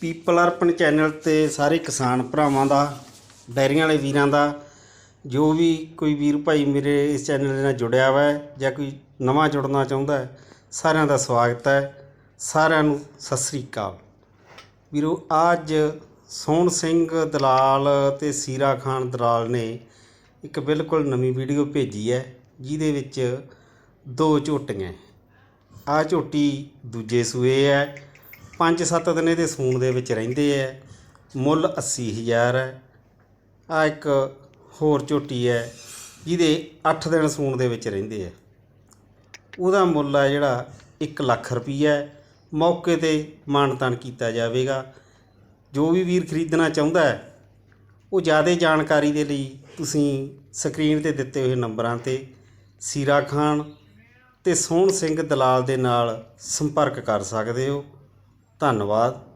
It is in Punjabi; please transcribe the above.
ਪੀਪਲ ਅਰਪਨ ਚੈਨਲ ਤੇ ਸਾਰੇ ਕਿਸਾਨ ਭਰਾਵਾਂ ਦਾ, ਡੈਰੀਆਂ ਵਾਲੇ ਵੀਰਾਂ ਦਾ, ਜੋ ਵੀ ਕੋਈ ਵੀਰ ਭਾਈ ਮੇਰੇ ਇਸ ਚੈਨਲ ਦੇ ਨਾਲ ਜੁੜਿਆ ਹੋਇਆ ਹੈ ਜਾਂ ਕੋਈ ਨਵਾਂ ਜੁੜਨਾ ਚਾਹੁੰਦਾ ਹੈ, ਸਾਰਿਆਂ ਦਾ ਸਵਾਗਤ ਹੈ। ਸਾਰਿਆਂ ਨੂੰ ਸਤਿ ਸ੍ਰੀ ਅਕਾਲ। ਵੀਰੋ, ਅੱਜ ਸੋਹਣ ਸਿੰਘ ਦਲਾਲ ਤੇ ਸੀਰਾ ਖਾਨ ਦਲਾਲ ਨੇ ਇੱਕ ਬਿਲਕੁਲ ਨਵੀਂ ਵੀਡੀਓ ਭੇਜੀ ਹੈ, ਜਿਹਦੇ ਵਿੱਚ ਦੋ ਝੋਟੀਆਂ ਆ ਝੋਟੀ ਦੂਜੇ ਸੂਏ ਹੈ 5-7 ਦਿਨ ਇਹਦੇ ਸੂਣ ਦੇ ਵਿੱਚ ਰਹਿੰਦੇ ਹੈ ਮੁੱਲ 80000 ਹੈ। ਆ ਇੱਕ ਹੋਰ ਝੋਟੀ ਹੈ, ਜਿਹਦੇ 8 ਦਿਨ ਸੂਣ ਦੇ ਵਿੱਚ ਰਹਿੰਦੇ ਹੈ ਉਹਦਾ ਮੁੱਲ ਆ ਜਿਹੜਾ 1 ਲੱਖ ਰੁਪਈਆ ਮੌਕੇ ਤੇ ਮਾਨਤਾਨ ਕੀਤਾ ਜਾਵੇਗਾ। ਜੋ ਵੀ ਵੀਰ ਖਰੀਦਣਾ ਚਾਹੁੰਦਾ ਹੈ, ਉਹ ਜ਼ਿਆਦਾ ਜਾਣਕਾਰੀ ਦੇ ਲਈ ਤੁਸੀਂ ਸਕਰੀਨ ਤੇ ਦਿੱਤੇ ਹੋਏ ਨੰਬਰਾਂ ਤੇ ਸੀਰਾ ਖਾਨ ਤੇ ਸੋਹਣ ਸਿੰਘ ਦਲਾਲ ਦੇ ਨਾਲ ਸੰਪਰਕ ਕਰ ਸਕਦੇ ਹੋ। ਧੰਨਵਾਦ।